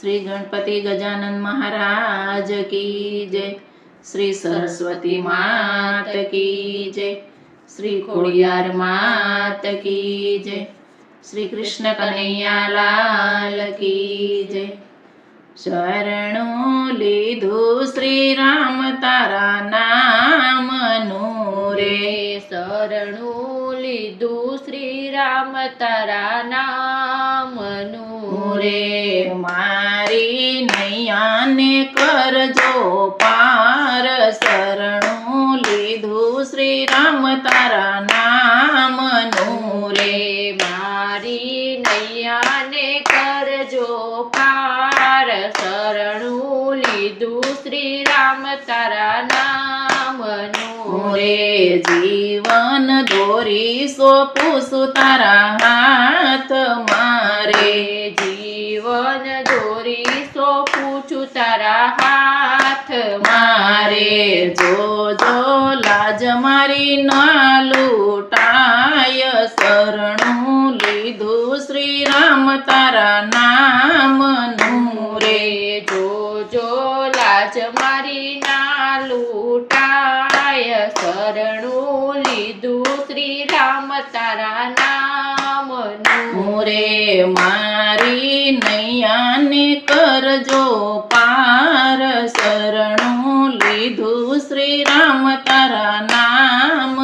શ્રી ગણપતિ ગજાનન મહારાજ કી જય. શ્રી સરસ્વતી માત કી જય. શ્રી ખોડિયાર માત કી જય. શ્રી કૃષ્ણ કનૈયા લાલ કી જય. શરણું લીધું શ્રી રામ તારા નામનું રે શરણું લીધું શ્રી રામ તારા નામનું રે મારી નૈયાને કરજો પાર શરણું લીધું શ્રી રામ તારા નામનું રે મારી નૈયાને કરજો પાર શરણું લીધું શ્રી રામ તારા નામનું રે જીવન દોરી સોપું તારા હાથ મારે જીવન દોરી સોંપું છું તારા હાથ મારે. જો શ્રી રામ તારા નામનું રે મારી નૈયાને કરજો પાર શરણું લીધું શ્રી રામ તારા નામ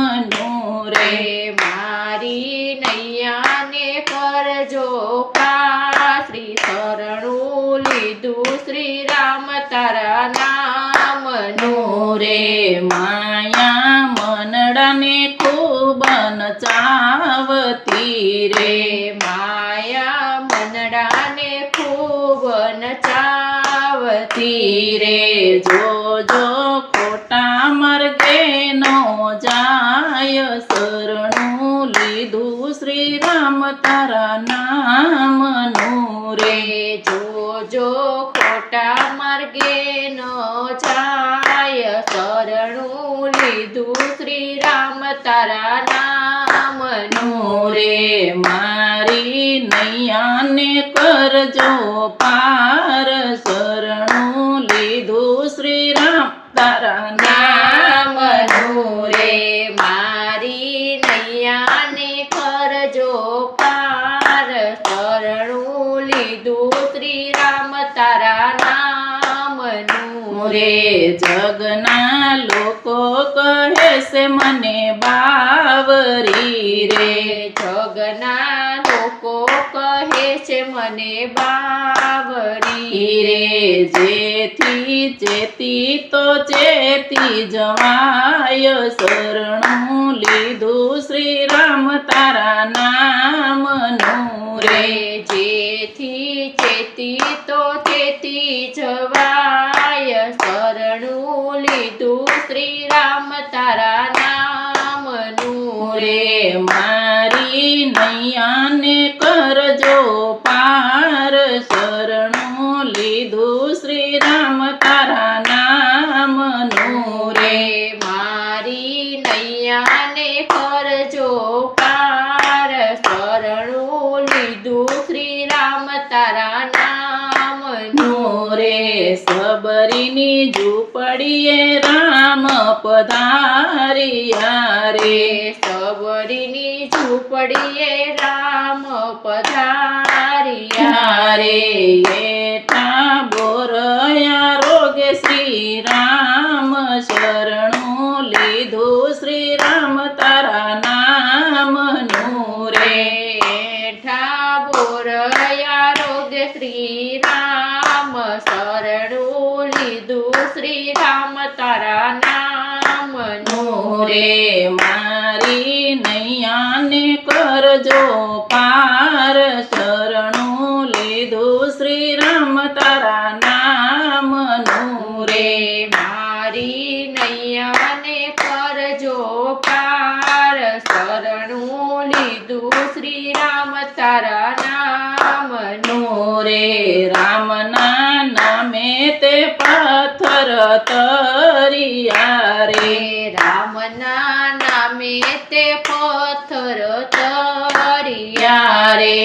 રે. મારી નૈયાને કરજો પાર શ્રી શરણું લીધું શ્રી રામ તારા નામ રે. માયા મનડાને ખૂબ નચાવતી રે માયા મનડાને ખૂબ નચાવતી રે જોજો ખોટા માર્ગે નો જાય શરણું લીધું શ્રી રામ તારા નામનું રે રે જો જો ખોટા માર્ગે નો જાય શરણું લીધું શ્રી રામ તારા નામનું રે મારી નૈયાને કરજો પાર શરણું લીધું શ્રી રામ તારા નામનું નામનું રે મારી નૈયાને કરજો પાર શરણું લીધું શ્રી રામ તારા નામનું રે જગના લોકો કહે છે મને બાવરી રે. જગના લોકો કહે છે મને બાવરી રે જેથી ચેતી તો ચેતી જવાય શરણું લીધું શ્રી રામ તારા નામનું રે. રે જેથી ચેતી તો ચેતી જવાય શરણું લીધું શ્રી રામ તારા નામનું રે મારી નૈયાને કરજો પાર શરણું લીધું શ્રી રામ તારા નામનું રે. મારી નૈયાને કરજો પાર શરણું લીધું શ્રી રામ તારા નામનું રે સબરીની ઝૂંપડીએ રામ પધાર્યા રે. સબરીની ઝૂંપડીએ રામ પધાર્યા રે. એટા બોરયા રોગ શ્રી રામ શરણું લીધું શ્રી રામ તારા નામનું રે. એઠા બોરયા રોગ શ્રી રામ શરણું લીધું શ્રી રામ તારા નામનું રે મારી નૈયાને કરજો પાર શરણું લીધું શ્રી રામ તારા નામનું રે મારી નૈયાને કરજો પાર શરણું લીધું શ્રી રામ તારા નામનું રે રામના નામે તે પથ્થર તરિયા રે રામના નામે તે પથ્થર તરિયા રે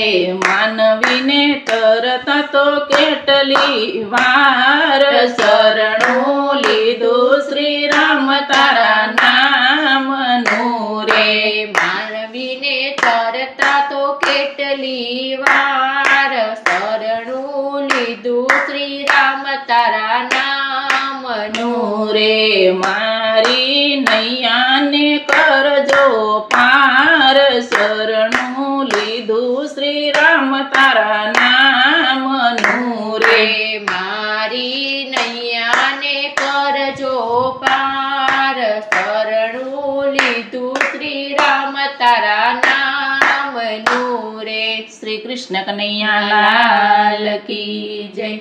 માનવીને તરતા તો કેટલી વાર શરણું લીધું શ્રી રામ તારા નામનું રે. રે માનવીને તરતા તો કેટલી વાર શરણું લીધું શ્રી રામ તારા નામનું નું રે મારી નૈયાને કરજો પાર શરણું લીધું શ્રી રામ તારા નામનું રે મારી નૈયાને કરજો પાર શરણું લીધું શ્રી રામ તારા નામનું રે શ્રી કૃષ્ણ કનૈયા લાલ કી જય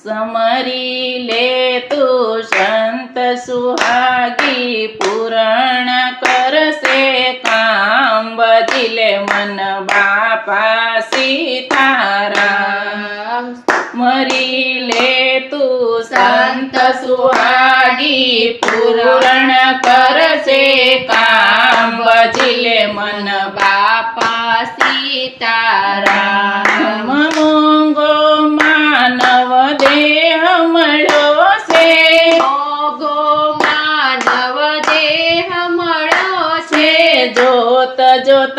સમરી લે તું સંત સુહાગી પૂરણ કરશે કામ બજી લે મન બાપા સીતારા મરી લે તું સંત સુહાગી પૂરણ કરશે કામ જોત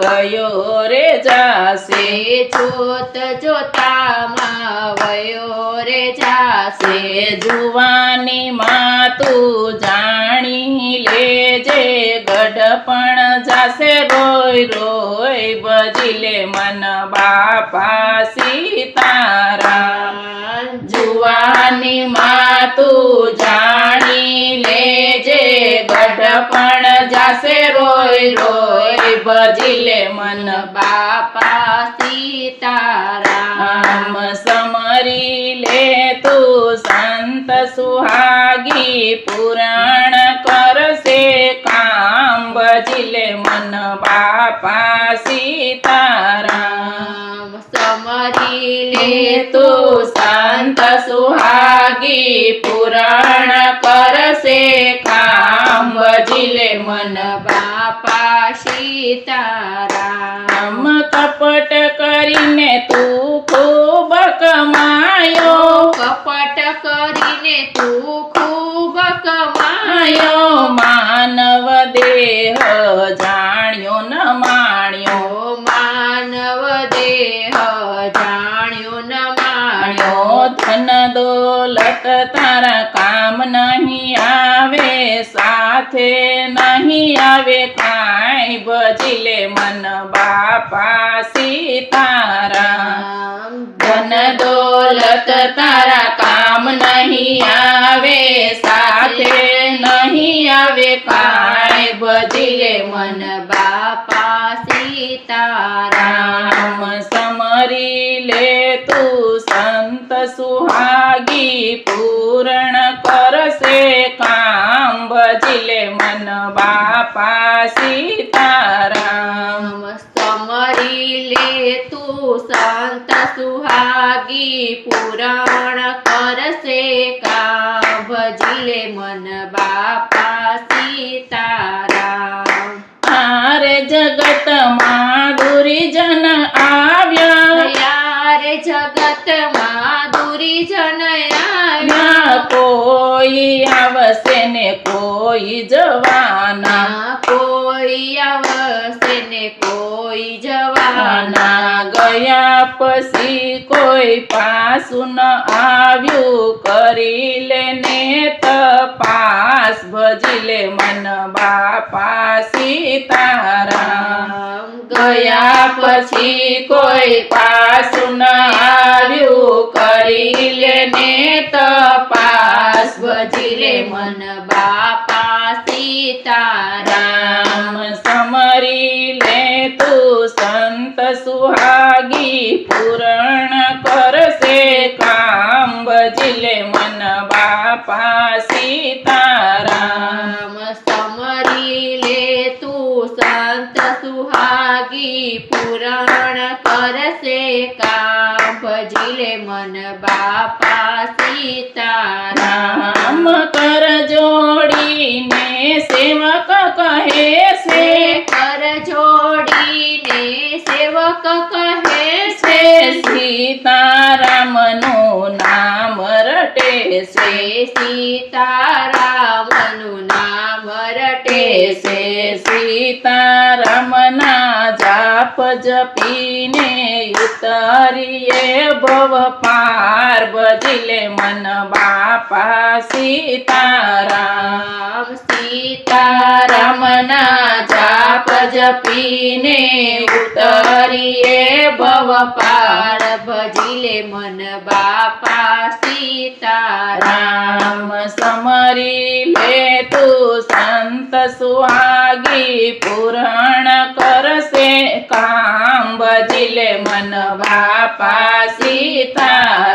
વયો રે જાશે. જોત જોતામાં વયો રે જાશે. જુવાની માં તું જાણી લેજે ગઢપણ જાશે રોય રોય બજીલે મન બાપા સીતારામ. જુવાની માં તું જાણી લેજે ગઢપણ જાશે રોય રોય, ભજીલે મન બાપા સીતારામ. સમરી લે તું સંત સુહાગી, પુરાણ કરશે કામ, ભજીલે મન બાપા સીતારામ. લે તું સંત સુહાગી પુરાણ કરશે કામ બજી લે મન બાપા સીતારામ કપટ કરીને તું ખૂબ કમાયો કપટ કરીને તું ખૂબ કમાયો આયો માનવ દેહ જાણ્યો ન માણ્યો માનવ દેહ જાણ્યો ન માણ્યો માણ્યો ધન દોલત તારા કામ નહીં આવે સાથે નહીં આવે કાંઈ ભજી લે મન બાપા સીતારા. ધન દોલત તારા કામ નહીં આવે સાથે નહીં આવે કાંઈ ભજી લે મન બાપા સીતારામ રામ સમરી લે તું સંત સુહાગી પૂરણ કરશે કામ ભજી લે મન બાપા સીતારામ સમરી લે તું સંત સુહાગી પુરાણ કરશે કા ભજી લે મન બાપા સીતારામ આરે જગતમાં દુરીજન આવ્યા. યારે જગતમાં દુરીજન કોઈ આવશે ને કોઈ જવાના. કોઈ આવશે કોઈ જવાના ગયા પછી કોઈ પાસું ન આવ્યું. કરી લે ને તપાસ, ભજી લે મન બાપા સીતારામ ગયા પછી કોઈ પાસું ન આવ્યું. કરી લેને તપાસ, ભજી લે મન બાપા સીતારામ રામ સમરી લે તું સંત સુહાગી પૂરણ કરશે કામ બજલે મન બાપા સીતારામ રામ સમરી લે તું સંત સુહાગી પૂરણ કરશે કામ ભજી લે મન બાપા સીતારામ રામ કર જોડીને સેવક કહે છે કર જોડી સેવક કહે છે છે સીતારામનું નામ રટે. છે સીતારામનું નામ રટે. છે સીતારામના જાપ જપીને ઉતરીએ ભવ પાર બજીલે મન બાપા સીતારામ. રામ સીતારામના જપીને ઉતરીએ ભવ પાર ભજીલે મન બાપા સીતારામ. રામ સમરી લે તું સંત સુહાગી, પૂરણ કરશે કામ. ભજીલે મન બાપા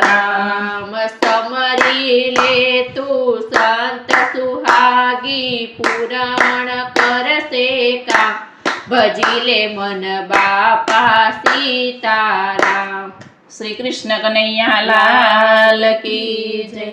રામ સમરી લે તું સંત સુહાગી, પૂરણ કરશે કા ભજીલે મન બાપા સીતારામ. શ્રી કૃષ્ણ કનૈયા લાલ કી જય.